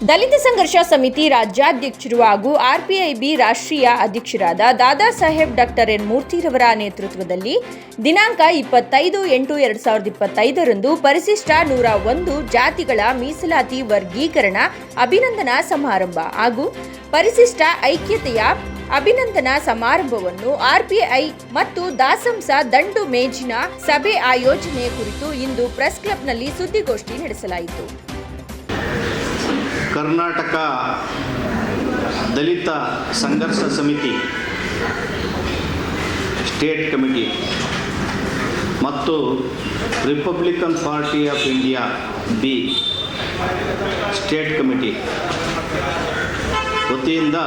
ದಲಿತ ಸಂಘರ್ಷ ಸಮಿತಿ ರಾಜ್ಯಾಧ್ಯಕ್ಷರು ಹಾಗೂ ಆರ್ಪಿಐಬಿ ರಾಷ್ಟ್ರೀಯ ಅಧ್ಯಕ್ಷರಾದ ದಾದಾ ಸಾಹೇಬ್ ಡಾಕ್ಟರ್ ಎನ್ ಮೂರ್ತಿರವರ ನೇತೃತ್ವದಲ್ಲಿ ದಿನಾಂಕ ಇಪ್ಪತ್ತೈದು ಎಂಟು ಎರಡು ಸಾವಿರದ ಇಪ್ಪತ್ತೈದರಂದು ಪರಿಶಿಷ್ಟ ನೂರ ಒಂದು ಜಾತಿಗಳ ಮೀಸಲಾತಿ ವರ್ಗೀಕರಣ ಅಭಿನಂದನಾ ಸಮಾರಂಭ ಹಾಗೂ ಪರಿಶಿಷ್ಟ ಐಕ್ಯತೆಯ ಅಭಿನಂದನಾ ಸಮಾರಂಭವನ್ನು ಆರ್ಪಿಐ ಮತ್ತು ದಾಸಂಸ ದಂಡು ಮೇಜಿನ ಸಭೆ ಆಯೋಜನೆ ಕುರಿತು ಇಂದು ಪ್ರೆಸ್ ಕ್ಲಬ್ನಲ್ಲಿ ಸುದ್ದಿಗೋಷ್ಠಿ ನಡೆಸಲಾಯಿತು. ಕರ್ನಾಟಕ ದಲಿತ ಸಂಘರ್ಷ ಸಮಿತಿ ಸ್ಟೇಟ್ ಕಮಿಟಿ ಮತ್ತು Republican party of India B state committee ವತಿಯಿಂದ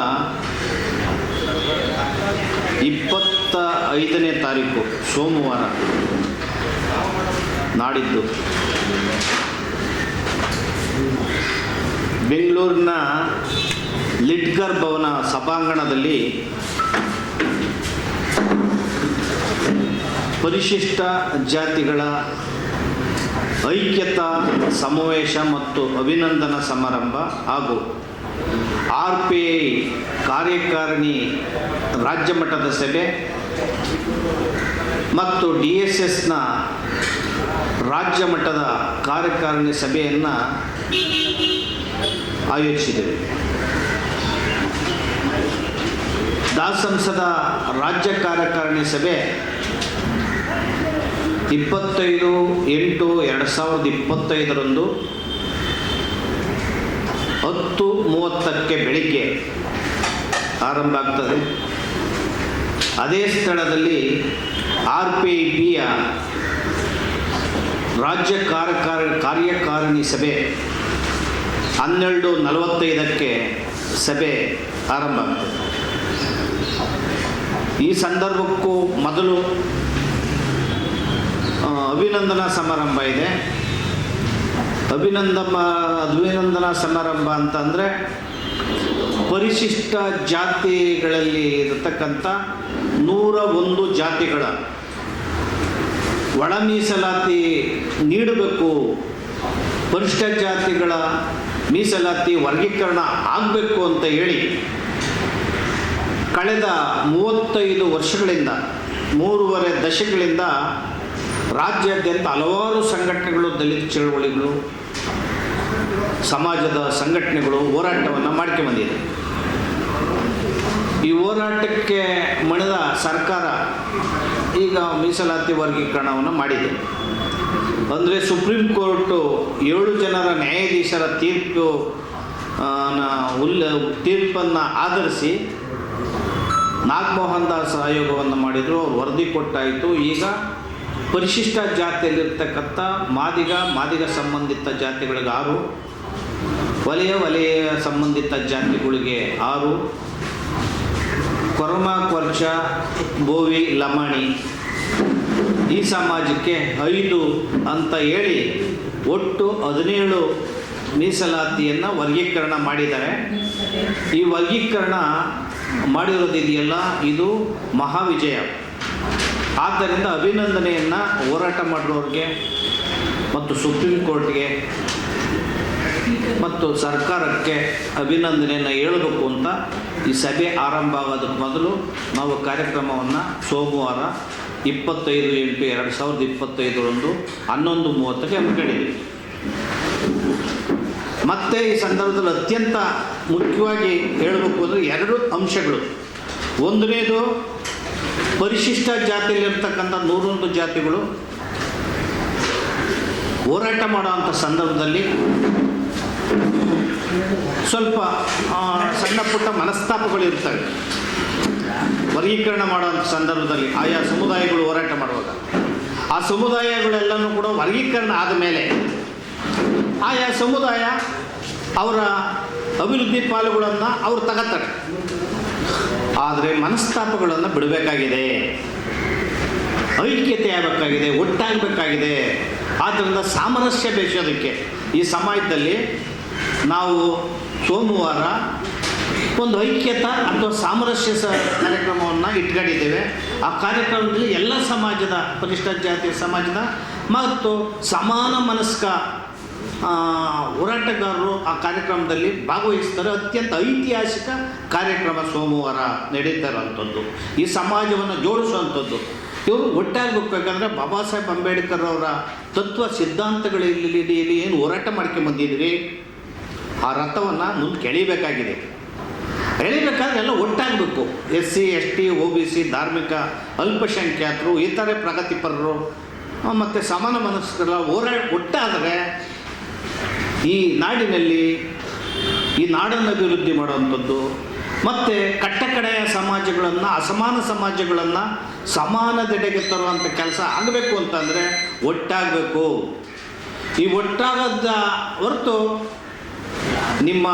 ಇಪ್ಪತ್ತ ಐದನೇ ತಾರೀಕು ಸೋಮವಾರ ನಾಡಿದ್ದು. ಬೆಂಗಳೂರಿನ ಲಿಡ್ಗರ್ ಭವನ ಸಭಾಂಗಣದಲ್ಲಿ ಪರಿಶಿಷ್ಟ ಜಾತಿಗಳ ಐಕ್ಯತಾ ಸಮಾವೇಶ ಮತ್ತು ಅಭಿನಂದನಾ ಸಮಾರಂಭ ಹಾಗೂ ಆರ್ ಪಿ ಐ ಕಾರ್ಯಕಾರಿಣಿ ರಾಜ್ಯ ಮಟ್ಟದ ಸಭೆ ಮತ್ತು ಡಿ ಎಸ್ ಎಸ್ನ ರಾಜ್ಯ ಮಟ್ಟದ ಕಾರ್ಯಕಾರಿಣಿ ಸಭೆಯನ್ನು ಆಯೋಜಿಸಿದ್ದೇವೆ. ದಾಸಂಸದ ರಾಜ್ಯ ಕಾರ್ಯಕಾರಿಣಿ ಸಭೆ ಇಪ್ಪತ್ತೈದು ಎಂಟು ಎರಡು ಸಾವಿರದ ಇಪ್ಪತ್ತೈದರಂದು ಹತ್ತು ಮೂವತ್ತಕ್ಕೆ ಬೆಳಿಗ್ಗೆ ಆರಂಭ ಆಗ್ತದೆ. ಅದೇ ಸ್ಥಳದಲ್ಲಿ ಆರ್ ಪಿ ಐ ಬಿಯ ರಾಜ್ಯ ಕಾರ್ಯಕಾರ, ಕಾರ್ಯಕಾರಿಣಿ ಸಭೆ ಹನ್ನೆರಡು ನಲವತ್ತೈದಕ್ಕೆ ಸಭೆ ಆರಂಭ ಆಗ್ತದೆ ಈ ಸಂದರ್ಭಕ್ಕೂ ಮೊದಲು ಅಭಿನಂದನಾ ಸಮಾರಂಭ ಇದೆ. ಅಭಿನಂದಮ, ಅಭಿನಂದನಾ ಸಮಾರಂಭ ಅಂತಂದರೆ ಪರಿಶಿಷ್ಟ ಜಾತಿಗಳಲ್ಲಿ ಇರತಕ್ಕಂಥ ನೂರ ಒಂದು ಜಾತಿಗಳ ಒಳ ಮೀಸಲಾತಿ ನೀಡಬೇಕು. ಪರಿಶಿಷ್ಟ ಜಾತಿಗಳ ಮೀಸಲಾತಿ ವರ್ಗೀಕರಣ ಆಗಬೇಕು ಅಂತ ಹೇಳಿ ಕಳೆದ ಮೂವತ್ತೈದು ವರ್ಷಗಳಿಂದ, ಮೂರುವರೆ ದಶಕಗಳಿಂದ ರಾಜ್ಯಾದ್ಯಂತ ಹಲವಾರು ಸಂಘಟನೆಗಳು, ದಲಿತ ಚಳುವಳಿಗಳು, ಸಮಾಜದ ಸಂಘಟನೆಗಳು ಹೋರಾಟವನ್ನು ಮಾಡ್ಕೊಂಡ್ಬಂದಿದೆ ಈ ಹೋರಾಟಕ್ಕೆ ಮಣಿದ ಸರ್ಕಾರ ಈಗ ಮೀಸಲಾತಿ ವರ್ಗೀಕರಣವನ್ನು ಮಾಡಿದೆ. ಅಂದರೆ ಸುಪ್ರೀಂ ಕೋರ್ಟು ಏಳು ಜನರ ನ್ಯಾಯಾಧೀಶರ ತೀರ್ಪು ಉಲ್ಲ ತೀರ್ಪನ್ನು ಆಧರಿಸಿ ನಾಗಮೋಹನ್ ದಾಸ್ ಆಯೋಗವನ್ನು ಮಾಡಿದರು, ಅವ್ರು ವರದಿ ಕೊಟ್ಟಾಯಿತು. ಈಗ ಪರಿಶಿಷ್ಟ ಜಾತಿಯಲ್ಲಿರ್ತಕ್ಕಂಥ ಮಾದಿಗ ಮಾದಿಗ ಸಂಬಂಧಿತ ಜಾತಿಗಳಿಗೆ ಆರು, ವಲಯ ವಲಯ ಸಂಬಂಧಿತ ಜಾತಿಗಳಿಗೆ ಆರು, ಕೊರಮ, ಕೊರ್ಚ, ಬೋವಿ, ಲಮಾಣಿ ಈ ಸಮಾಜಕ್ಕೆ ಐದು ಅಂತ ಹೇಳಿ ಒಟ್ಟು ಹದಿನೇಳು ಮೀಸಲಾತಿಯನ್ನು ವರ್ಗೀಕರಣ ಮಾಡಿದ್ದಾರೆ. ಈ ವರ್ಗೀಕರಣ ಮಾಡಿರೋದಿದೆಯಲ್ಲ, ಇದು ಮಹಾವಿಜಯ. ಆದ್ದರಿಂದ ಅಭಿನಂದನೆಯನ್ನು ಹೋರಾಟ ಮಾಡಿರೋರಿಗೆ ಮತ್ತು ಸುಪ್ರೀಂ ಕೋರ್ಟ್ಗೆ ಮತ್ತು ಸರ್ಕಾರಕ್ಕೆ ಅಭಿನಂದನೆಯನ್ನು ಹೇಳಬೇಕು ಅಂತ ಈ ಸಭೆ ಆರಂಭ ಆಗೋದಕ್ಕೆ ಮೊದಲು ನಾವು ಕಾರ್ಯಕ್ರಮವನ್ನು ಸೋಮವಾರ ಇಪ್ಪತ್ತೈದು ಎಂಟು ಎರಡು ಸಾವಿರದ ಇಪ್ಪತ್ತೈದರಂದು ಹನ್ನೊಂದು ಮೂವತ್ತಕ್ಕೆ ಹಮ್ಮಿಕೊಂಡಿದೆ ಮತ್ತೆ ಈ ಸಂದರ್ಭದಲ್ಲಿ ಅತ್ಯಂತ ಮುಖ್ಯವಾಗಿ ಹೇಳಬೇಕು ಅಂದರೆ ಎರಡು ಅಂಶಗಳು. ಒಂದನೇದು, ಪರಿಶಿಷ್ಟ ಜಾತಿಯಲ್ಲಿರ್ತಕ್ಕಂಥ ನೂರೊಂದು ಜಾತಿಗಳು. ಹೋರಾಟ ಮಾಡುವಂಥ ಸಂದರ್ಭದಲ್ಲಿ ಸ್ವಲ್ಪ ಸಣ್ಣ ಪುಟ್ಟ ಮನಸ್ತಾಪಗಳು ಇರ್ತವೆ. ವರ್ಗೀಕರಣ ಮಾಡುವಂಥ ಸಂದರ್ಭದಲ್ಲಿ ಆಯಾ ಸಮುದಾಯಗಳು ಹೋರಾಟ ಮಾಡುವಾಗ ಆ ಸಮುದಾಯಗಳೆಲ್ಲನೂ ಕೂಡ ವರ್ಗೀಕರಣ ಆದ ಮೇಲೆ ಆಯಾ ಸಮುದಾಯ ಅವರ ಅಭಿವೃದ್ಧಿ ಪಾಲುಗಳನ್ನು ಅವರು ತಗತ್ತಾರೆ ಆದರೆ ಮನಸ್ತಾಪಗಳನ್ನು ಬಿಡಬೇಕಾಗಿದೆ. ಐಕ್ಯತೆ ಆಗಬೇಕಾಗಿದೆ, ಒಟ್ಟಾಗಬೇಕಾಗಿದೆ. ಆದ್ದರಿಂದ ಸಾಮರಸ್ಯ ಬೆಳೆಸೋದಕ್ಕೆ ಈ ಸಮಾಜದಲ್ಲಿ ನಾವು ಸೋಮವಾರ ಒಂದು ಐಕ್ಯತಾ ಅಥವಾ ಸಾಮರಸ್ಯ ಸ ಕಾರ್ಯಕ್ರಮವನ್ನು ಇಟ್ಕೊಂಡಿದ್ದೇವೆ. ಆ ಕಾರ್ಯಕ್ರಮದಲ್ಲಿ ಎಲ್ಲ ಸಮಾಜದ ಪರಿಷ್ಠ ಜಾತಿಯ ಸಮಾಜದ ಮತ್ತು ಸಮಾನ ಮನಸ್ಕ ಹೋರಾಟಗಾರರು ಆ ಕಾರ್ಯಕ್ರಮದಲ್ಲಿ ಭಾಗವಹಿಸ್ತಾರೆ. ಅತ್ಯಂತ ಐತಿಹಾಸಿಕ ಕಾರ್ಯಕ್ರಮ ಸೋಮವಾರ ನಡೀತಾ ಇರೋವಂಥದ್ದು ಈ ಸಮಾಜವನ್ನು ಜೋಡಿಸುವಂಥದ್ದು. ಇವರು ಒಟ್ಟಾಗಬೇಕಂದ್ರೆ ಬಾಬಾ ಸಾಹೇಬ್ ಅಂಬೇಡ್ಕರ್ ಅವರ ತತ್ವ ಸಿದ್ಧಾಂತಗಳಲ್ಲಿ ಏನು ಹೋರಾಟ ಮಾಡ್ಕೊಂಡು ಬಂದಿದ್ರಿ ಆ ರಥವನ್ನು ಮುಂದೆ ಕೆಳಿಬೇಕಾಗಿದೆ. ಎಲ್ಲ ಒಟ್ಟಾಗಬೇಕು S C S T O B C, ಧಾರ್ಮಿಕ, ಅಲ್ಪಸಂಖ್ಯಾತರು, ಇತರೆ ಪ್ರಗತಿಪರರು ಮತ್ತು ಸಮಾನ ಮನಸ್ಕರ ಹೋರಾ ಒಟ್ಟಾದರೆ ಈ ನಾಡಿನಲ್ಲಿ ಈ ನಾಡನ್ನು ಅಭಿವೃದ್ಧಿ ಮಾಡುವಂಥದ್ದು, ಮತ್ತು ಕಟ್ಟಕಡೆಯ ಸಮಾಜಗಳನ್ನು, ಅಸಮಾನ ಸಮಾಜಗಳನ್ನು ಸಮಾನದೆಡೆಗೆ ತರುವಂಥ ಕೆಲಸ ಆಗಬೇಕು ಅಂತಂದರೆ ಒಟ್ಟಾಗಬೇಕು. ಈ ಒಟ್ಟಾಗದ ಹೊರತು ನಿಮ್ಮ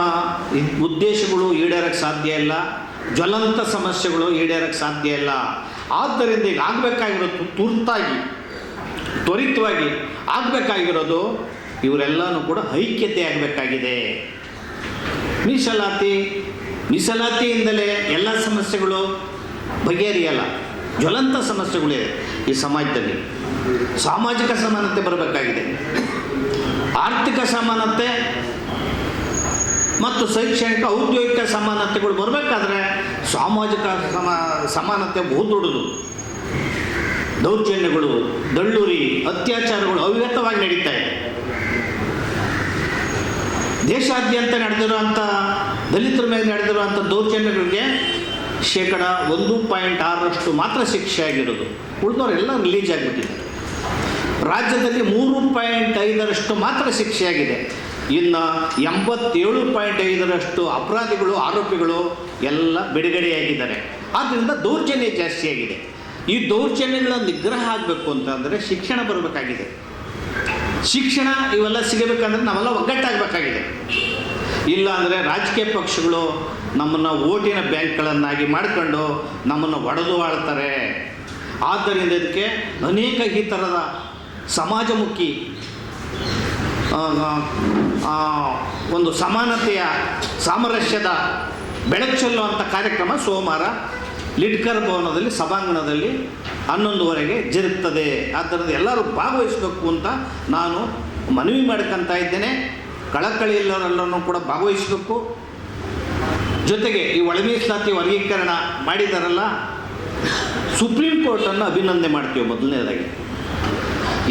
ಉದ್ದೇಶಗಳು ಈಡೇರಕ್ಕೆ ಸಾಧ್ಯ ಇಲ್ಲ, ಜ್ವಲಂತ ಸಮಸ್ಯೆಗಳು ಈಡೇರಕ್ಕೆ ಸಾಧ್ಯ ಇಲ್ಲ. ಆದ್ದರಿಂದ ಈಗ ಆಗಬೇಕಾಗಿರೋದು ತುರ್ತಾಗಿ, ತ್ವರಿತವಾಗಿ ಆಗಬೇಕಾಗಿರೋದು ಇವರೆಲ್ಲನೂ ಕೂಡ ಐಕ್ಯತೆ ಆಗಬೇಕಾಗಿದೆ. ಮೀಸಲಾತಿ, ಮೀಸಲಾತಿಯಿಂದಲೇ ಎಲ್ಲ ಸಮಸ್ಯೆಗಳು ಬಗೆಹರಿಯಲ್ಲ, ಜ್ವಲಂತ ಸಮಸ್ಯೆಗಳಿವೆ ಈ ಸಮಾಜದಲ್ಲಿ. ಸಾಮಾಜಿಕ ಸಮಾನತೆ ಬರಬೇಕಾಗಿದೆ. ಆರ್ಥಿಕ ಸಮಾನತೆ ಮತ್ತು ಶೈಕ್ಷಣಿಕ ಔದ್ಯೋಗಿಕ ಸಮಾನತೆಗಳು ಬರಬೇಕಾದ್ರೆ ಸಾಮಾಜಿಕ ಸಮ, ಸಮಾನತೆ ಬಹು ದೊಡ್ಡದು ದೌರ್ಜನ್ಯಗಳು, ದಳ್ಳೂರಿ, ಅತ್ಯಾಚಾರಗಳು ಅವ್ಯಕ್ತವಾಗಿ ನಡೀತಾ ಇದೆ. ದೇಶಾದ್ಯಂತ ನಡೆದಿರುವಂಥ ದಲಿತರ ಮೇಲೆ ನಡೆದಿರುವಂಥ ದೌರ್ಜನ್ಯಗಳಿಗೆ ಶೇಕಡ ಒಂದು ಪಾಯಿಂಟ್ ಆರರಷ್ಟು ಮಾತ್ರ ಶಿಕ್ಷೆ ಆಗಿರೋದು. ಉಳಿದವರೆಲ್ಲ ರಿಲೀಸ್ ಆಗಿಬಿಟ್ಟಿದೆ ರಾಜ್ಯದಲ್ಲಿ ಮೂರು ಪಾಯಿಂಟ್ ಐದರಷ್ಟು ಮಾತ್ರ ಶಿಕ್ಷೆಯಾಗಿದೆ. ಇನ್ನು ಎಂಬತ್ತೇಳು ಪಾಯಿಂಟ್ ಐದರಷ್ಟು ಅಪರಾಧಿಗಳು, ಆರೋಪಿಗಳು ಎಲ್ಲ ಬಿಡುಗಡೆಯಾಗಿದ್ದಾರೆ. ಆದ್ದರಿಂದ ದೌರ್ಜನ್ಯ ಜಾಸ್ತಿಯಾಗಿದೆ ಈ ದೌರ್ಜನ್ಯಗಳ ನಿಗ್ರಹ ಆಗಬೇಕು ಅಂತಂದರೆ ಶಿಕ್ಷಣ ಬರಬೇಕಾಗಿದೆ. ಶಿಕ್ಷಣ ಇವೆಲ್ಲ ಸಿಗಬೇಕಂದ್ರೆ ನಾವೆಲ್ಲ ಒಗ್ಗಟ್ಟಾಗಬೇಕಾಗಿದೆ. ಇಲ್ಲ ಅಂದರೆ ರಾಜಕೀಯ ಪಕ್ಷಗಳು ನಮ್ಮನ್ನು ಓಟಿನ ಬ್ಯಾಂಕ್ಗಳನ್ನಾಗಿ ಮಾಡಿಕೊಂಡು ನಮ್ಮನ್ನು ಒಡೆದು ಆಳ್ತಾರೆ. ಆದ್ದರಿಂದ ಇದಕ್ಕೆ ಅನೇಕ ಈ ಥರದ ಸಮಾಜಮುಖಿ ಒಂದು ಸಮಾನತೆಯ ಸಾಮರಸ್ಯದ ಬೆಳಕು ಚೆಲ್ಲುವಂಥ ಕಾರ್ಯಕ್ರಮ ಸೋಮವಾರ ಲಿಡ್ಕರ್ ಭವನದಲ್ಲಿ, ಸಭಾಂಗಣದಲ್ಲಿ ಹನ್ನೊಂದುವರೆಗೆ ಜರುಗ್ತದೆ. ಆದ್ದರಿಂದ ಎಲ್ಲರೂ ಭಾಗವಹಿಸಬೇಕು ಅಂತ ನಾನು ಮನವಿ ಮಾಡ್ಕೊತಾ ಇದ್ದೇನೆ. ಕಳಕಳಿ ಎಲ್ಲರೆಲ್ಲರೂ ಕೂಡ ಭಾಗವಹಿಸಬೇಕು. ಜೊತೆಗೆ ಈ ಒಳ ಮೀಸಲಾತಿ ವರ್ಗೀಕರಣ ಮಾಡಿದಾರಲ್ಲ, ಸುಪ್ರೀಂ ಕೋರ್ಟನ್ನು ಅಭಿನಂದನೆ ಮಾಡ್ತೀವಿ ಮೊದಲನೇದಾಗಿ.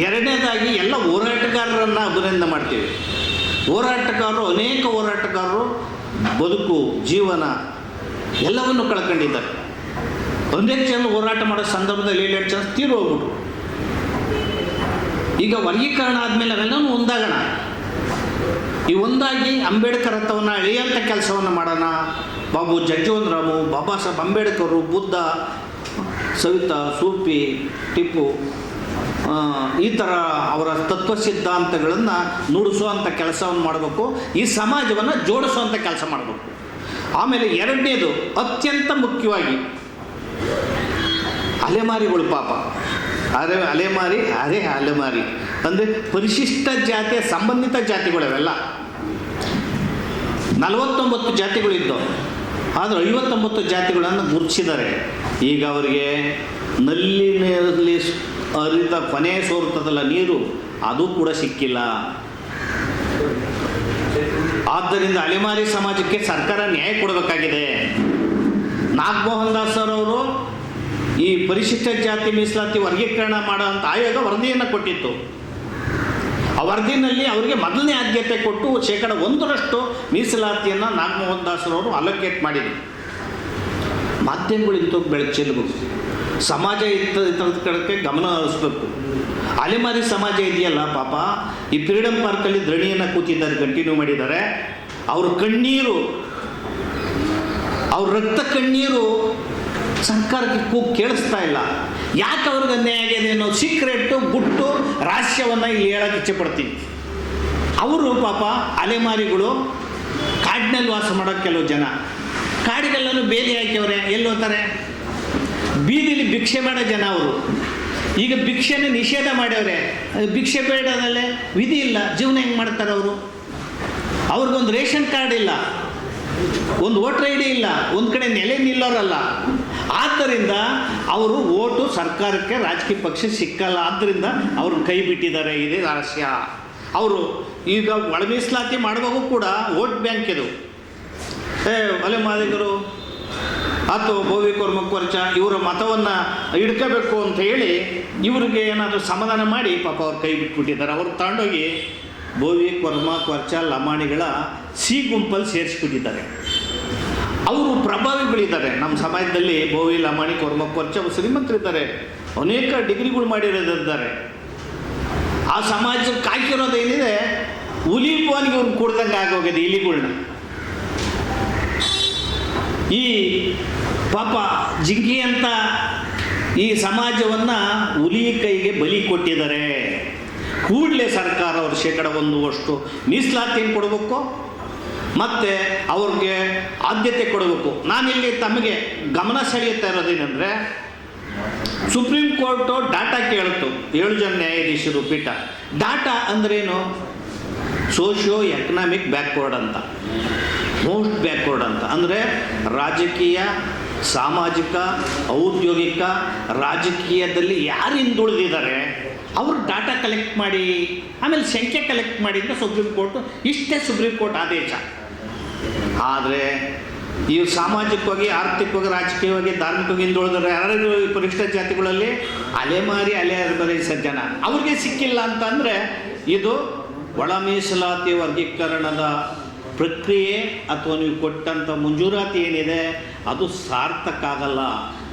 ಎರಡನೇದಾಗಿ ಎಲ್ಲ ಹೋರಾಟಗಾರರನ್ನು ಅಭಿನಂದನೆ ಮಾಡ್ತೀವಿ. ಹೋರಾಟಗಾರರು, ಅನೇಕ ಹೋರಾಟಗಾರರು ಬದುಕು, ಜೀವನ ಎಲ್ಲವನ್ನು ಕಳ್ಕೊಂಡಿದ್ದಾರೆ. ಒಂದೇ ಜನ ಹೋರಾಟ ಮಾಡೋ ಸಂದರ್ಭದಲ್ಲಿ ಏಳೆಂಟು ಜನ ತೀರು ಹೋಗ್ಬಿಟ್ರು. ಈಗ ವರ್ಗೀಕರಣ ಆದಮೇಲೆ ಅವೆಲ್ಲನೂ ಒಂದಾಗೋಣ. ಈ ಒಂದಾಗಿ ಅಂಬೇಡ್ಕರ್ ಹತ್ತವನ್ನು ಅಳಿಯಂಥ ಕೆಲಸವನ್ನು ಮಾಡೋಣ. ಬಾಬು ಜಗಜೀವನ್ ರಾಮು ಬಾಬಾ ಸಾಹೇಬ್ ಅಂಬೇಡ್ಕರು, ಬುದ್ಧ, ಸವಿತಾ ಸೂಪಿ ಟಿಪ್ಪು ಈ ಥರ ಅವರ ತತ್ವ ಸಿದ್ಧಾಂತಗಳನ್ನು ನುಡಿಸುವಂಥ ಕೆಲಸವನ್ನು ಮಾಡಬೇಕು. ಈ ಸಮಾಜವನ್ನು ಜೋಡಿಸುವಂಥ ಕೆಲಸ ಮಾಡಬೇಕು. ಆಮೇಲೆ ಎರಡನೇದು ಅತ್ಯಂತ ಮುಖ್ಯವಾಗಿ ಅಲೆಮಾರಿಗಳು ಪಾಪ. ಅರೆ, ಅಲೆಮಾರಿ ಅರೆ ಅಲೆಮಾರಿ. ಅಂದರೆ ಪರಿಶಿಷ್ಟ ಜಾತಿಯ ಸಂಬಂಧಿತ ಜಾತಿಗಳವೆಲ್ಲ. ನಲವತ್ತೊಂಬತ್ತು ಜಾತಿಗಳಿದ್ದವು. ಆದರೆ ಐವತ್ತೊಂಬತ್ತು ಜಾತಿಗಳನ್ನು ಗುರುತಿಸಿದ್ದಾರೆ. ಈಗ ಅವರಿಗೆ ನಲ್ಲಿನಲ್ಲಿ ಹರಿದ ಕೊನೆ ಸೋರ್ತದಲ್ಲ ನೀರು, ಅದು ಕೂಡ ಸಿಕ್ಕಿಲ್ಲ. ಆದ್ದರಿಂದ ಅಲೆಮಾರಿ ಸಮಾಜಕ್ಕೆ ಸರ್ಕಾರ ನ್ಯಾಯ ಕೊಡಬೇಕಾಗಿದೆ. ನಾಗಮೋಹನ್ ದಾಸ್ ಸರ್ ಅವರು ಈ ಪರಿಶಿಷ್ಟ ಜಾತಿ ಮೀಸಲಾತಿ ವರ್ಗೀಕರಣ ಮಾಡುವಂತ ಆಯೋಗ ವರದಿಯನ್ನು ಕೊಟ್ಟಿತ್ತು. ಆ ವರದಿನಲ್ಲಿ ಅವರಿಗೆ ಮೊದಲನೇ ಆದ್ಯತೆ ಕೊಟ್ಟು ಶೇಕಡ ಒಂದರಷ್ಟು ಮೀಸಲಾತಿಯನ್ನು ನಾಗಮೋಹನ್ ದಾಸರವರು ಅಲೋಕೇಟ್ ಮಾಡಿದರು. ಮಾಧ್ಯಮಗಳು ಇಂತ ಬೆಳಕು ಚೆಲ್ಲಬೇಕು ಸಮಾಜ ಇತ್ತ ಇತರದ ಗಮನ ಹರಿಸ್ಬೇಕು. ಅಲೆಮಾರಿ ಸಮಾಜ ಇದೆಯಲ್ಲ ಪಾಪ, ಈ ಫ್ರೀಡಮ್ ಪಾರ್ಕಲ್ಲಿ ಧರಣಿಯನ್ನು ಕೂತಿದ್ದಾರೆ ಕಂಟಿನ್ಯೂ ಮಾಡಿದ್ದಾರೆ. ಅವ್ರ ಕಣ್ಣೀರು, ಅವ್ರ ರಕ್ತ ಕಣ್ಣೀರು ಸರ್ಕಾರಕ್ಕೆ ಕೂಗ್ ಕೇಳಿಸ್ತಾ ಇಲ್ಲ. ಯಾಕೆ ಅವ್ರಿಗೆ ಅನ್ಯಾಯ ಆಗಿದೆ ಅನ್ನೋ ಸೀಕ್ರೆಟ್ಟು ಗುಟ್ಟು, ರಹಸ್ಯವನ್ನು ಇಲ್ಲಿ ಹೇಳೋಕ್ಕೆ ಇಚ್ಛೆಪಡ್ತೀನಿ ಅವರು ಪಾಪ ಅಲೆಮಾರಿಗಳು, ಕಾಡಿನಲ್ಲಿ ವಾಸ ಮಾಡೋ ಕೆಲವು ಜನ. ಕಾಡಿಗೆಲ್ಲನೂ ಬೇಲಿ ಹಾಕಿವ್ರೆ, ಎಲ್ಲಿ ಹೋಗ್ತಾರೆ? ಬೀದಿಲಿ ಭಿಕ್ಷೆ ಮಾಡೋ ಜನ ಅವರು. ಈಗ ಭಿಕ್ಷೆನ ನಿಷೇಧ ಮಾಡ್ಯವ್ರೆ. ಭಿಕ್ಷೆ ಭಿಕ್ಷೆ ಬೇಡದಲ್ಲೇ ವಿಧಿ ಇಲ್ಲ. ಜೀವನ ಹೆಂಗೆ ಮಾಡ್ತಾರೆ ಅವರು? ಅವ್ರಿಗೊಂದು ರೇಷನ್ ಕಾರ್ಡ್ ಇಲ್ಲ. ಒಂದು ವೋಟರ್ ಐ ಡಿ ಇಲ್ಲ. ಒಂದು ಕಡೆ ನೆಲೆ ನಿಲ್ಲೋರಲ್ಲ. ಆದ್ದರಿಂದ ಅವರು ಓಟು ಸರ್ಕಾರಕ್ಕೆ ರಾಜಕೀಯ ಪಕ್ಷ ಸಿಕ್ಕಲ್ಲ. ಆದ್ದರಿಂದ ಅವ್ರನ್ನ ಕೈ ಬಿಟ್ಟಿದ್ದಾರೆ. ಇದೇ ರಹಸ್ಯ. ಅವರು ಈಗ ಒಳ ಮೀಸಲಾತಿ ಮಾಡುವಾಗೂ ಕೂಡ ವೋಟ್ ಬ್ಯಾಂಕ್ ಇದು. ಏ, ಅಲೆ ಮಾದಿಗರು. ಅಥವಾ ಬೋವಿ ಕೊರ್ಮ ಕೊರ್ಚ ಇವರ ಮತವನ್ನು ಹಿಡ್ಕೋಬೇಕು ಅಂತ ಹೇಳಿ ಇವ್ರಿಗೆ ಏನಾದರೂ ಸಮಾಧಾನ ಮಾಡಿ ಪಾಪ ಅವ್ರು ಕೈ ಬಿಟ್ಬಿಟ್ಟಿದ್ದಾರೆ. ಅವ್ರು ತಗೊಂಡೋಗಿ ಭೋವಿ ಕೊರ್ಮ ಕೊರ್ಚ ಲಮಾಣಿಗಳ ಸಿ ಗುಂಪಲ್ಲಿ ಸೇರಿಸ್ಬಿಟ್ಟಿದ್ದಾರೆ. ಅವರು ಪ್ರಭಾವಿಗಳಿದ್ದಾರೆ. ನಮ್ಮ ಸಮಾಜದಲ್ಲಿ ಭೋವಿ ಲಮಾಣಿ ಕೊರ್ಮ ಕೊರ್ಚ ಶ್ರೀಮಂತರಿದ್ದಾರೆ. ಅನೇಕ ಡಿಗ್ರಿಗಳು ಮಾಡಿರೋದಿದ್ದಾರೆ ಆ ಸಮಾಜಕ್ಕೆ ಹಾಕಿರೋದೇನಿದೆ ಹುಲಿ ಬೋನಿಗೆ ಅವ್ರು ಕೊಡ್ದಂಗೆ ಆಗೋಗಿದೆ ಇಲಿಗಳ್ನ. ಈ ಪಾಪ ಜಿಂಕಿ ಅಂತ ಈ ಸಮಾಜವನ್ನು ಹುಲಿ ಕೈಗೆ ಬಲಿ ಕೊಟ್ಟಿದ್ದಾರೆ. ಕೂಡಲೇ ಸರ್ಕಾರ ಅವ್ರ ಶೇಕಡ ಒಂದು ಅಷ್ಟು ಮೀಸಲಾತಿಯನ್ನು ಕೊಡಬೇಕು, ಮತ್ತು ಅವ್ರಿಗೆ ಆದ್ಯತೆ ಕೊಡಬೇಕು. ನಾನಿಲ್ಲಿ ತಮಗೆ ಗಮನ ಸೆಳೆಯುತ್ತಾ ಇರೋದೇನೆಂದರೆ, ಸುಪ್ರೀಂ ಕೋರ್ಟು ಡಾಟಾ ಕೇಳ್ತು ಏಳು ಜನ ನ್ಯಾಯಾಧೀಶರು ಪೀಠ. ಡಾಟಾ ಅಂದ್ರೇನು? ಸೋಷಿಯೋ ಎಕನಾಮಿಕ್ ಬ್ಯಾಕ್ವರ್ಡ್ ಅಂತ, ಮೋಸ್ಟ್ ಬ್ಯಾಕ್ವರ್ಡ್ ಅಂತ. ಅಂದರೆ ರಾಜಕೀಯ ಸಾಮಾಜಿಕ, ಔದ್ಯೋಗಿಕ, ರಾಜಕೀಯದಲ್ಲಿ ಯಾರು ಹಿಂದುಳಿದಿದ್ದಾರೆ ಅವರು ಡಾಟಾ ಕಲೆಕ್ಟ್ ಮಾಡಿ, ಆಮೇಲೆ ಸಂಖ್ಯೆ ಕಲೆಕ್ಟ್ ಮಾಡಿ ಅಂತ ಸುಪ್ರೀಂ ಕೋರ್ಟು ಇಷ್ಟೇ ಸುಪ್ರೀಂ ಕೋರ್ಟ್ ಆದೇಶ. ಆದರೆ ಈ ಸಾಮಾಜಿಕವಾಗಿ, ಆರ್ಥಿಕವಾಗಿ, ರಾಜಕೀಯವಾಗಿ, ಧಾರ್ಮಿಕವಾಗಿ ಹಿಂದುಳಿದ್ರೆ ಯಾರು ಪರಿಷ್ಠ ಜಾತಿಗಳಲ್ಲಿ ಅಲೆಮಾರಿ ಅಲೆ ಸಜ್ಜನ ಅವ್ರಿಗೆ ಸಿಕ್ಕಿಲ್ಲ ಅಂತಂದರೆ ಇದು ಒಳ ಮೀಸಲಾತಿ ವರ್ಗೀಕರಣದ ಪ್ರಕ್ರಿಯೆ ಅಥವಾ ನೀವು ಕೊಟ್ಟಂಥ ಮಂಜೂರಾತಿ ಏನಿದೆ? ಅದು ಸಾರ್ಥಕ ಆಗಲ್ಲ.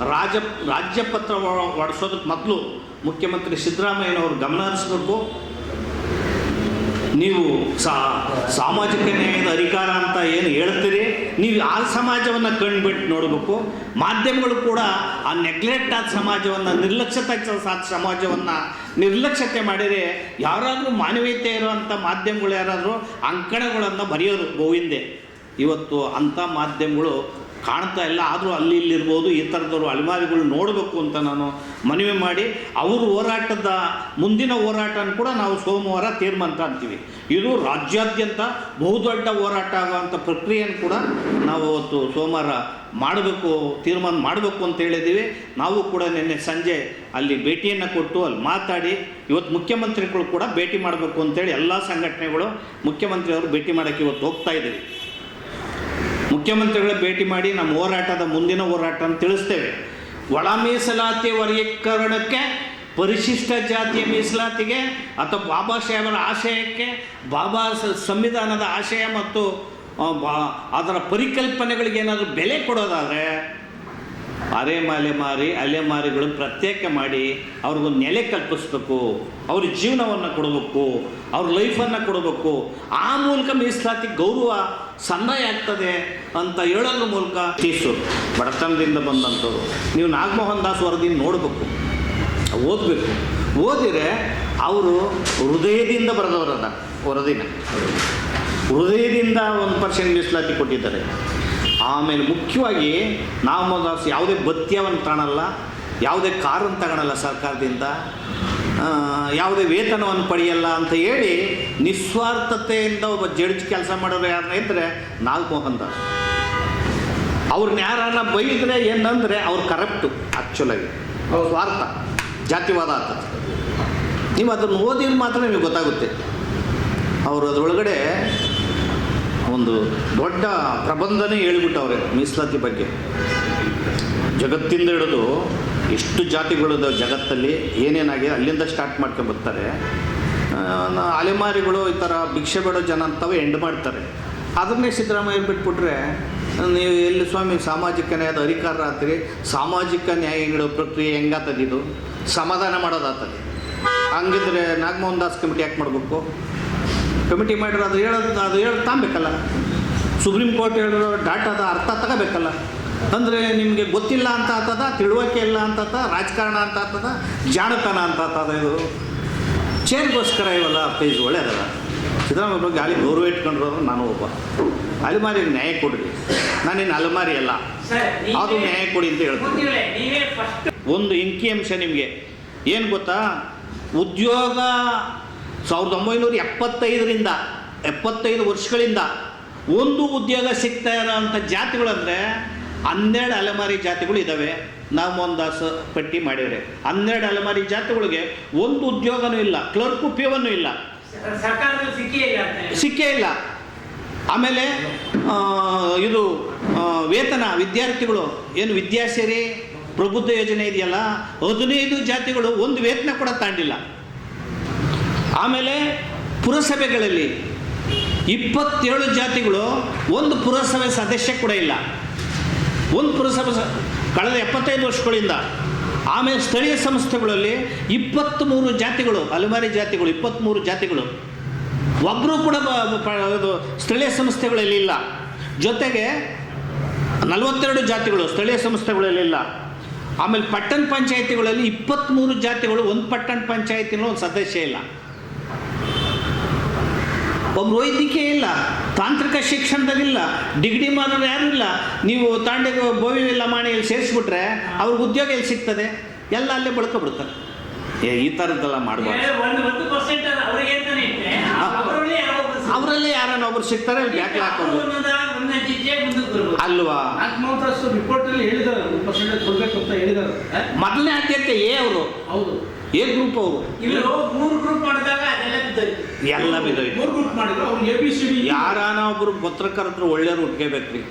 ರಾಜ, ರಾಜ್ಯಪತ್ರ ಹೊಡಿಸೋದಕ್ಕೆ ಮೊದಲು ಮುಖ್ಯಮಂತ್ರಿ ಸಿದ್ದರಾಮಯ್ಯನವರು ಗಮನ ಹರಿಸ್ಬೇಕು. ನೀವು ಸಾ, ಸಾಮಾಜಿಕ ನ್ಯಾಯದ ಅಧಿಕಾರ ಅಂತ ಏನು ಹೇಳ್ತೀರಿ? ನೀವು ಆ ಸಮಾಜವನ್ನು ಕಂಡುಬಿಟ್ಟು ನೋಡಬೇಕು. ಮಾಧ್ಯಮಗಳು ಕೂಡ ಆ ನೆಗ್ಲೆಕ್ಟ್ ಆದ ಸಮಾಜವನ್ನು, ನಿರ್ಲಕ್ಷ್ಯತೆ ಸಮಾಜವನ್ನು ನಿರ್ಲಕ್ಷ್ಯತೆ ಮಾಡಿದರೆ ಯಾರಾದರೂ ಮಾನವೀಯತೆ ಇರುವಂಥ ಮಾಧ್ಯಮಗಳು ಯಾರಾದರೂ ಅಂಕಣಗಳನ್ನು ಬರೆಯೋದು ಗೋವಿಂದೆ. ಇವತ್ತು ಅಂಥ ಮಾಧ್ಯಮಗಳು ಕಾಣ್ತಾ ಇಲ್ಲ, ಆದರೂ ಅಲ್ಲಿ ಇಲ್ಲಿರ್ಬೋದು ಈ ಥರದವರು ಅಲಿಮಾರಿಗಳು ನೋಡಬೇಕು ಅಂತ ನಾನು ಮನವಿ ಮಾಡಿ, ಅವರು ಹೋರಾಟದ ಮುಂದಿನ ಹೋರಾಟನ ಕೂಡ ನಾವು ಸೋಮವಾರ ತೀರ್ಮಾನ ಅಂತೀವಿ ಇದು ರಾಜ್ಯಾದ್ಯಂತ ಬಹುದೊಡ್ಡ ಹೋರಾಟ ಆಗುವಂಥ ಪ್ರಕ್ರಿಯೆಯನ್ನು ಕೂಡ ನಾವು ಅವತ್ತು ಸೋಮವಾರ ಮಾಡಬೇಕು, ತೀರ್ಮಾನ ಮಾಡಬೇಕು ಅಂತ ಹೇಳಿದ್ದೀವಿ. ನಾವು ಕೂಡ ನಿನ್ನೆ ಸಂಜೆ ಅಲ್ಲಿ ಭೇಟಿಯನ್ನು ಕೊಟ್ಟು ಅಲ್ಲಿ ಮಾತಾಡಿ, ಇವತ್ತು ಮುಖ್ಯಮಂತ್ರಿಗಳು ಕೂಡ ಭೇಟಿ ಮಾಡಬೇಕು ಅಂತೇಳಿ ಎಲ್ಲ ಸಂಘಟನೆಗಳು ಮುಖ್ಯಮಂತ್ರಿಯವರು ಭೇಟಿ ಮಾಡೋಕ್ಕೆ ಇವತ್ತು ಹೋಗ್ತಾ ಇದ್ದೀವಿ. ಮುಖ್ಯಮಂತ್ರಿಗಳ ಭೇಟಿ ಮಾಡಿ ನಮ್ಮ ಹೋರಾಟದ ಮುಂದಿನ ಹೋರಾಟನ ತಿಳಿಸ್ತೇವೆ. ಒಳ ಮೀಸಲಾತಿ ವರ್ಗೀಕರಣಕ್ಕೆ ಪರಿಶಿಷ್ಟ ಜಾತಿಯ ಮೀಸಲಾತಿಗೆ ಅಥವಾ ಬಾಬಾ ಸಾಹೇಬರ ಆಶಯಕ್ಕೆ, ಬಾಬಾ ಸಂವಿಧಾನದ ಆಶಯ ಮತ್ತು ಅದರ ಪರಿಕಲ್ಪನೆಗಳಿಗೆ ಏನಾದರೂ ಬೆಲೆ ಕೊಡೋದಾದರೆ ಅರೆಮಾಲೆ ಮಾರಿ ಅಲೆಮಾರಿಗಳು ಪ್ರತ್ಯೇಕ ಮಾಡಿ ಅವ್ರಿಗೊಂದು ನೆಲೆ ಕಲ್ಪಿಸ್ಬೇಕು, ಅವ್ರ ಜೀವನವನ್ನು ಕೊಡಬೇಕು, ಅವ್ರ ಲೈಫನ್ನು ಕೊಡಬೇಕು. ಆ ಮೂಲಕ ಮೀಸಲಾತಿ ಗೌರವ ಸಂದಾಯ ಆಗ್ತದೆ ಅಂತ ಹೇಳೋದ್ರ ಮೂಲಕ ಟೀಸು ಬಡತನದಿಂದ ಬಂದಂಥವ್ರು. ನೀವು ನಾಗಮೋಹನ್ ದಾಸ್ ವರದಿ ನೋಡಬೇಕು, ಓದಬೇಕು. ಓದಿದರೆ ಅವರು ಹೃದಯದಿಂದ ಬರೆದವರದ ವರದಿನ. ಹೃದಯದಿಂದ ಒಂದು ಪರ್ಸೆಂಟ್ ಮೀಸಲಾತಿ ಕೊಟ್ಟಿದ್ದಾರೆ. ಆಮೇಲೆ ಮುಖ್ಯವಾಗಿ ನಾವು ಯಾವುದೇ ಭತ್ಯವನ್ನು ತಗೊಳಲ್ಲ, ಯಾವುದೇ ಕಾರನ್ನು ತಗೊಳಲ್ಲ ಸರ್ಕಾರದಿಂದ ಯಾವುದೇ ವೇತನವನ್ನು ಪಡೆಯಲ್ಲ ಅಂತ ಹೇಳಿ ನಿಸ್ವಾರ್ಥತೆಯಿಂದ ಒಬ್ಬ ಜಡ್ಜ್ ಕೆಲಸ ಮಾಡೋರು ಯಾರನ್ನ ಇದ್ದರೆ ಮೋಹನ್ ದಾಸ್. ಅವ್ರನ್ನ ಯಾರನ್ನ ಬೈದರೆ ಏನಂದರೆ ಅವ್ರು ಕರಪ್ಟು ಆ್ಯಕ್ಚುಲಾಗಿ ಸ್ವಾರ್ಥ, ಜಾತಿವಾದ ಆಗ್ತದೆ. ನೀವು ಅದನ್ನು ಓದಿದ್ರೆ ಮಾತ್ರ ನಿಮಗೆ ಗೊತ್ತಾಗುತ್ತೆ. ಅವರು ಅದರೊಳಗಡೆ ಒಂದು ದೊಡ್ಡ ಪ್ರಬಂಧನೇ ಹೇಳಿಬಿಟ್ಟವ್ರೆ ಮೀಸಲಾತಿ ಬಗ್ಗೆ. ಜಗತ್ತಿಂದ ಹಿಡಿದು ಎಷ್ಟು ಜಾತಿಗಳಿದೆ ಜಗತ್ತಲ್ಲಿ, ಏನೇನಾಗಿದೆ ಅಲ್ಲಿಂದ ಸ್ಟಾರ್ಟ್ ಮಾಡ್ಕೊಂಡು ಬರ್ತಾರೆ. ಅಲೆಮಾರಿಗಳು ಈ ಥರ ಭಿಕ್ಷೆ ಬೇಡೋ ಜನ ಅಂತವೇ ಎಂಡ್ ಮಾಡ್ತಾರೆ. ಅದನ್ನೇ ಸಿದ್ದರಾಮಯ್ಯ ಬಿಟ್ಬಿಟ್ರೆ, ನೀವು ಎಲ್ಲಿ ಸ್ವಾಮಿ ಸಾಮಾಜಿಕ ನ್ಯಾಯದ ಅಧಿಕಾರ ಆಗ್ತೀರಿ ಸಾಮಾಜಿಕ ನ್ಯಾಯ ಪ್ರಕ್ರಿಯೆ ಹೆಂಗಾತದಿದು ಸಮಾಧಾನ ಮಾಡೋದಾಗ್ತದೆ ಹಂಗಿದ್ರೆ ನಾಗಮೋಹನ್ ದಾಸ್ ಕಮಿಟಿ ಯಾಕೆ ಮಾಡಬೇಕು? ಕಮಿಟಿ ಮಾಡಿರೋ ಅದು ಹೇಳೋದು ಅದು ಹೇಳೋದು ತಾಂಬೇಕಲ್ಲ. ಸುಪ್ರೀಂ ಕೋರ್ಟ್ ಹೇಳಿರೋ ಡಾಟಾದ ಅರ್ಥ ತಗೋಬೇಕಲ್ಲ. ಅಂದರೆ ನಿಮಗೆ ಗೊತ್ತಿಲ್ಲ ಅಂತ ಆಗ್ತದ ತಿಳುವಳಿಕೆ ಇಲ್ಲ ಅಂತ ಆತದ, ರಾಜಕಾರಣ ಅಂತ ಆಗ್ತದ ಜಾಣತನ ಅಂತ ಆಗ್ತದ ಇದು. ಚೇರ್ಗೋಸ್ಕರ ಇವಲ್ಲ ಪ್ಲೀಸ್ ಒಳ್ಳೆಯದಲ್ಲ ಸಿದ್ದರಾಮಯ್ಯ ಬಗ್ಗೆ ಅಲ್ಲಿ ಗೌರವ ಇಟ್ಕೊಂಡಿರೋದು ನಾನು ಒಬ್ಬ. ಅಲೆಮಾರಿಗೆ ನ್ಯಾಯ ಕೊಡ್ರಿ. ನಾನೇನು ಅಲೆಮಾರಿ ಅಲ್ಲ. ಅದು ನ್ಯಾಯ ಕೊಡಿ ಅಂತ ಹೇಳ್ತೀನಿ. ಒಂದು ಇಂಕಿ ಅಂಶ ನಿಮಗೆ. ಏನು ಗೊತ್ತಾ? ಉದ್ಯೋಗ ಸಾವಿರದ ಒಂಬೈನೂರ ಎಪ್ಪತ್ತೈದರಿಂದ ಎಪ್ಪತ್ತೈದು ವರ್ಷಗಳಿಂದ ಒಂದು ಉದ್ಯೋಗ ಸಿಗ್ತಾ ಇರೋಂಥ ಜಾತಿಗಳಂದರೆ ಹನ್ನೆರಡು ಅಲೆಮಾರಿ ಜಾತಿಗಳು ಇದ್ದಾವೆ ನಾವು ಮೋಹನ್ದಾಸ್ ಪಟ್ಟಿ ಮಾಡಿದರೆ ಹನ್ನೆರಡು ಅಲೆಮಾರಿ ಜಾತಿಗಳಿಗೆ ಒಂದು ಉದ್ಯೋಗನೂ ಇಲ್ಲ ಕ್ಲರ್ಕ್ ಪೇವನೂ ಇಲ್ಲ. ಸಿಕ್ಕೇ ಇಲ್ಲ ಆಮೇಲೆ ಇದು ವೇತನ ವಿದ್ಯಾರ್ಥಿಗಳು ಏನು ವಿದ್ಯಾಸೇರಿ ಪ್ರಬುದ್ಧ ಯೋಜನೆ ಇದೆಯಲ್ಲ ಹದಿನೈದು ಜಾತಿಗಳು ಒಂದು ವೇತನ ಕೂಡ ತಾಂಡಿಲ್ಲ. ಆಮೇಲೆ ಪುರಸಭೆಗಳಲ್ಲಿ ಇಪ್ಪತ್ತೇಳು ಜಾತಿಗಳು ಒಂದು ಪುರಸಭೆ ಸದಸ್ಯ ಕೂಡ ಇಲ್ಲ. ಒಂದು ಪುರಸಭೆ ಕಳೆದ ಎಪ್ಪತ್ತೈದು ವರ್ಷಗಳಿಂದ ಆಮೇಲೆ ಸ್ಥಳೀಯ ಸಂಸ್ಥೆಗಳಲ್ಲಿ ಇಪ್ಪತ್ತ್ಮೂರು ಜಾತಿಗಳು, ಅಲೆಮಾರಿ ಜಾತಿಗಳು, ಇಪ್ಪತ್ತ್ಮೂರು ಜಾತಿಗಳು. ಒಬ್ಬರು ಕೂಡ ಸ್ಥಳೀಯ ಸಂಸ್ಥೆಗಳಲ್ಲಿ ಇಲ್ಲ. ಜೊತೆಗೆ ನಲವತ್ತೆರಡು ಜಾತಿಗಳು ಸ್ಥಳೀಯ ಸಂಸ್ಥೆಗಳಲ್ಲಿಲ್ಲ ಆಮೇಲೆ ಪಟ್ಟಣ ಪಂಚಾಯಿತಿಗಳಲ್ಲಿ ಇಪ್ಪತ್ತ್ಮೂರು ಜಾತಿಗಳು ಒಂದು ಪಟ್ಟಣ ಪಂಚಾಯಿತಿನೂ ಒಂದು ಸದಸ್ಯ ಇಲ್ಲ. ಒಬ್ರು ವೈದ್ಯಕೀಯ ಇಲ್ಲ ತಾಂತ್ರಿಕ ಶಿಕ್ಷಣದಾಗಿಲ್ಲ ಡಿಗ್ರಿ ಮಾಡೋರು ಯಾರು ಇಲ್ಲ. ನೀವು ತಾಂಡೆಗೆ ಬೋವಿ ಲಮಾಣಿಯಲ್ಲಿ ಸೇರಿಸ್ಬಿಟ್ರೆ ಅವ್ರಿಗೆ ಉದ್ಯೋಗ ಎಲ್ಲಿ ಸಿಗ್ತದೆ? ಎಲ್ಲ ಅಲ್ಲೇ ಬಳ್ಕೊಬಿಡ್ತಾರೆ. ಏ ಈ ಥರದ್ದೆಲ್ಲ ಮಾಡಬಾರ್ದು. ಅವರಲ್ಲಿ ಯಾರನ್ನ ಒಬ್ರು ಸಿಗ್ತಾರೆ ಯಾಕೆ ಹಾಕೊಂಡು ಬರ್ಬೋದು. ಅಲ್ವಾ? ಮೊದಲನೇ ಆದ್ಯತೆ ಎ ಅವರು. ಹೌದು. ಎ ಗ್ರೂಪ್ ಅವರು. ಮೂರು ಗ್ರೂಪ್ ಮಾಡಿದಾಗ ಎಲ್ಲ ಬಿದ್ದೋಯ್ತು. ಯಾರಾನ ಒಬ್ಬರು ಪತ್ರಕರ್ತರು ಒಳ್ಳೆಯವ್ರು ಹುಟ್ಕೋಬೇಕ್ರಿ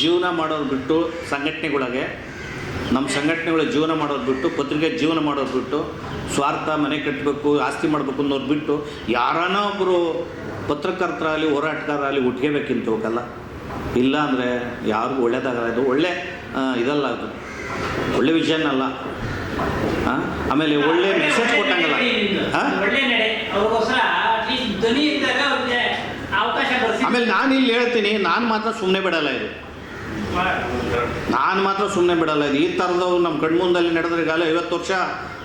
ಜೀವನ ಮಾಡೋರು ಬಿಟ್ಟು ಸಂಘಟನೆಗಳಿಗೆ ನಮ್ಮ ಸಂಘಟನೆಗಳ ಜೀವನ ಮಾಡೋರು ಬಿಟ್ಟು ಪತ್ರಿಕೆ ಜೀವನ ಮಾಡೋರು ಬಿಟ್ಟು ಸ್ವಾರ್ಥ ಮನೆ ಕಟ್ಟಬೇಕು ಆಸ್ತಿ ಮಾಡಬೇಕು ಅನ್ನೋರು ಬಿಟ್ಟು ಯಾರಾನ ಒಬ್ಬರು ಪತ್ರಕರ್ತರಾಗಲಿ ಹೋರಾಟಗಾರರಾಗಲಿ ಹೋಗಲ್ಲ ಇಲ್ಲ ಅಂದರೆ ಯಾರಿಗೂ ಒಳ್ಳೇದಾಗಲ್ಲ. ಇದು ಒಳ್ಳೆ ಇದಲ್ಲ ಅದು. ಒಳ್ಳೆ ವಿಷಯನಲ್ಲ. ಆಮೇಲೆ ಒಳ್ಳೆ ಮೆಸೇಜ್ ಕೊಟ್ಟಂಗಲ್ಲ. ಹಾಂ ಅವ್ರಿಗೋಸ್ಕರ ಅಟ್ಲೀಸ್ಟ್ ಧ್ವನಿ ಇದ್ದಾಗ ಅವ್ರಿಗೆ ಅವಕಾಶ ಆಮೇಲೆ ನಾನು ಇಲ್ಲಿ ಹೇಳ್ತೀನಿ ನಾನು ಮಾತ್ರ ಸುಮ್ಮನೆ ಬಿಡಲ್ಲ ಇದು. ನಾನು ಮಾತ್ರ ಸುಮ್ಮನೆ ಬಿಡಲ್ಲ ಇದು. ಈ ಥರದವ್ರು ನಮ್ಮ ಕಣ್ಮುಂದಲ್ಲಿ ನಡೆದ್ರೆ ಈಗಾಗಲೇ ಐವತ್ತು ವರ್ಷ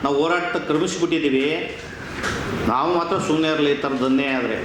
ನಾವು ಹೋರಾಟ ಕ್ರಮಿಸ್ಬಿಟ್ಟಿದ್ದೀವಿ. ನಾವು ಮಾತ್ರ ಸುಮ್ಮನೆ ಇರಲಿ ಈ ಥರದ್ದನ್ನೇ ಆದರೆ.